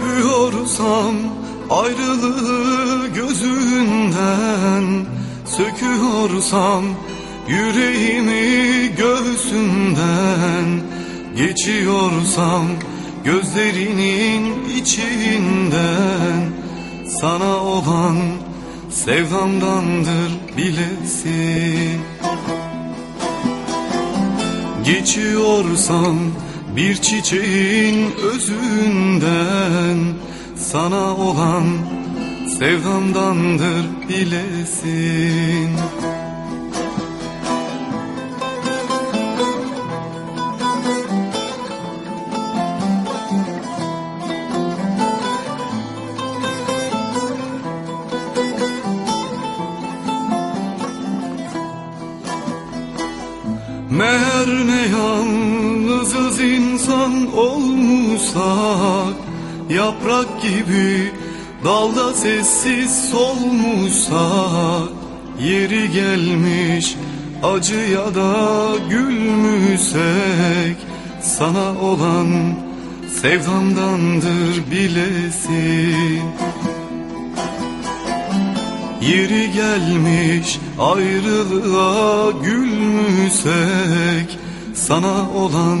Öpüyorsam ayrılığı gözünden Söküyorsam yüreğimi göğsünden Geçiyorsam gözlerinin içinden Sana olan sevdamdandır bilesin. Geçiyorsam bir çiçeğin özünden Sana olan sevdamdandır bilesin. Meğer ne yalnızız insan olmuşsak Yaprak gibi dalda sessiz solmuşsak Yeri gelmiş acıya da gülmüşsek Sana olan sevdamdandır bilesin. Yeri gelmiş ayrılığa gülmüşsek Sana olan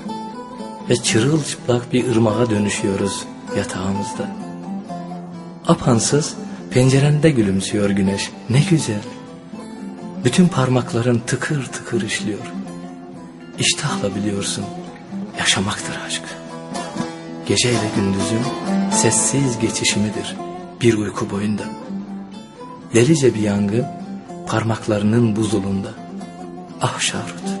ve çırılçıplak bir ırmağa dönüşüyoruz yatağımızda. Apansız pencerende gülümsüyor güneş ne güzel. Bütün parmakların tıkır tıkır işliyor. İştahla biliyorsun yaşamaktır aşk. Geceyle gündüzün sessiz geçişimidir bir uyku boyunda. Delice bir yangın parmaklarının buzulunda. Ah Şarut.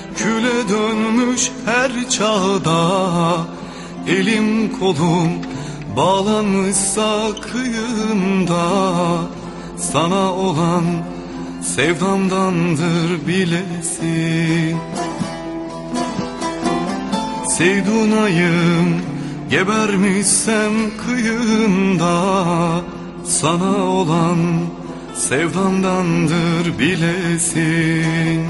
küle dönmüş her çağda. Elim kolum bağlanmışsa kıyında Sana olan sevdamdandır bilesin Sevdunayım gebermişsem kıyında Sana olan sevdamdandır bilesin